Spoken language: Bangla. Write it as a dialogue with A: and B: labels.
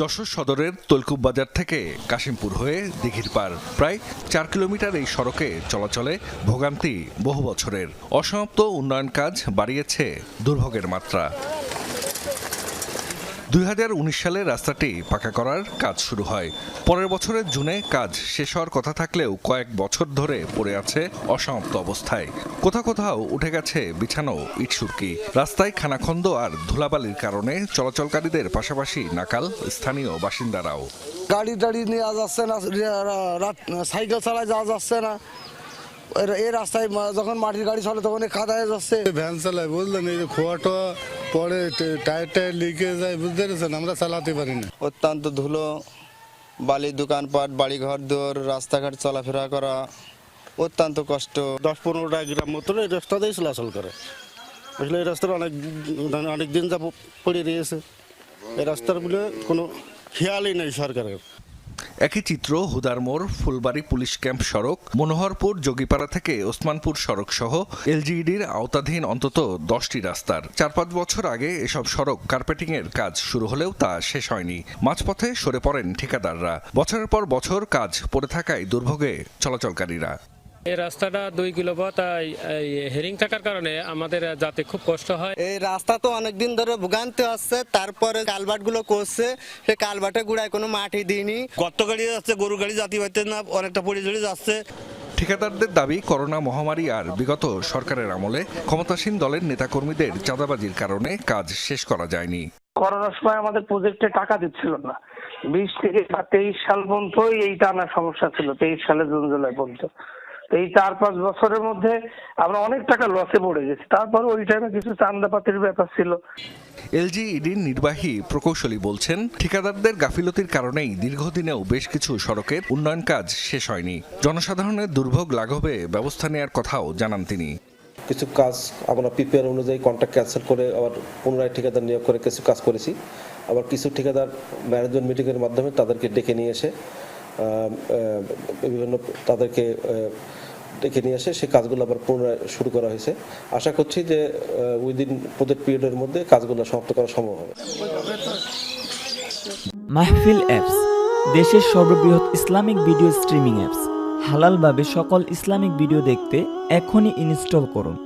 A: যশোর সদরের তৈলকুপ বাজার থেকে কাশিমপুর হয়ে দিঘির পার। প্রায় চার কিলোমিটার এই সড়কে চলাচলে ভোগান্তি বহু বছরের। অসমাপ্ত উন্নয়ন কাজ বাড়িয়েছে দুর্ভোগের মাত্রা। দুই হাজার উনিশ সালে রাস্তাটি পাকা করার কাজ শুরু হয়। পরের বছরের জুনে কাজ শেষ হওয়ার কথা থাকলেও কয়েক বছর ধরে পড়ে আছে অসমাপ্ত অবস্থায়। কোথাও কোথাও উঠে গেছে বিছানো ইটসুরকি রাস্তায় খানাখন্দ আর ধুলাবালির কারণে চলাচলকারীদের পাশাপাশি নাকাল স্থানীয় বাসিন্দারাও।
B: গাড়ি টাড়ি নেওয়া যাচ্ছে না সাইকেল চালায় যাওয়া যাচ্ছে না। এই রাস্তায় যখন মাটির গাড়ি চলে তখন এই কাদা হয়ে যাচ্ছে।
C: ভ্যান চালাই বুঝলেন? এই যে খোয়াটা পরে টায়ার টায়ার লিকে যায় বুঝতে পেরেছেন? আমরা চালাতে পারি না।
D: অত্যন্ত ধুলো বালির দোকানপাট বাড়িঘর দৌড় রাস্তাঘাট চলাফেরা করা অত্যন্ত কষ্ট।
E: দশ পনেরোটা গ্রাম মতো এই রাস্তাতেই চলাচল করে। আসলে এই রাস্তাটা অনেক অনেক দিন যাব পড়ে রয়েছে। এই রাস্তার বলে কোনো খেয়ালই নেই সরকারের।
A: একই চিত্র হুদারমোড় ফুলবাড়ি পুলিশ ক্যাম্প সড়ক, মনোহরপুর, যোগীপাড়া থেকে ওসমানপুর সড়ক সহ এলজিইডির আওতাধীন অন্তত দশটি রাস্তার। চার পাঁচ বছর আগে এসব সড়ক কার্পেটিং এর কাজ শুরু হলেও তা শেষ হয়নি। মাঝপথে সরে পড়েন ঠিকাদাররা। বছরের পর বছর কাজ পড়ে থাকায় দুর্ভোগে চলাচলকারীরা।
F: এই রাস্তাটা দুই কিলো পথ হেরিং থাকার কারণে আমাদের যাতে খুব কষ্ট হয়।
D: এই রাস্তা তো অনেক দিন ধরে ভোগান্তি হচ্ছে তারপরে কালভার্টগুলো করছে। সে কালভার্টে গুড়ায় কোনো মাটি দিইনি।
E: গর্ত গাড়ি যাচ্ছে গরু গাড়ি জাতি পাইতে না অনেকটা পড়ে জড়ে যাচ্ছে।
A: ঠিকাদারদের দাবি করোনা মহামারী আর বিগত সরকারের আমলে ক্ষমতাসীন দলের নেতাকর্মীদের চাঁদাবাজির কারণে কাজ শেষ করা যায়নি।
G: করোনার সময় আমাদের প্রজেক্টে টাকা দিচ্ছিল না। বিশ থেকে তেইশ সাল পর্যন্তই এই টানা সমস্যা ছিল তেইশ সালে জুন জুলাই পর্যন্ত। এই চার পাঁচ বছরের মধ্যে আমরা অনেক টাকা লসে পড়ে গেছি। তারপর ওই টাইমে কিছু চান্দাপাতির ব্যাপার ছিল।
A: এলজিইডির নির্বাহী প্রকৌশলী বলছেন ঠিকাদারদের গাফিলতির কারণেই দীর্ঘদিনেও বেশ কিছু সড়কের উন্নয়ন কাজ শেষ হয়নি। জনসাধারণের দুর্ভোগ লাঘবে ব্যবস্থা নেওয়ার কথাও জানান তিনি।
H: কিছু কাজ আমরা পিপিআর অনুযায়ী কন্ট্রাক্ট ক্যান্সেল করে আবার পুনরায় ঠিকাদার নিয়োগ করে কিছু কাজ করেছি। আবার কিছু ঠিকাদার ম্যানেজমেন্ট মিটিংয়ের মাধ্যমে তাদেরকে ডেকে নিয়ে এসে বিভিন্ন তাদেরকে ডেকে নিয়ে আসে। সেই কাজগুলো আবার পুনরায় শুরু করা হয়েছে। আশা করছি যে উইদিন প্রজেক্ট পিরিয়ডের মধ্যে কাজগুলো সমাপ্ত করা সম্ভব হবে।
I: মাহফিল অ্যাপস দেশের সর্ববৃহৎ ইসলামিক ভিডিও স্ট্রিমিং অ্যাপস হালালভাবে সকল ইসলামিক ভিডিও দেখতে এখনই ইনস্টল করুন।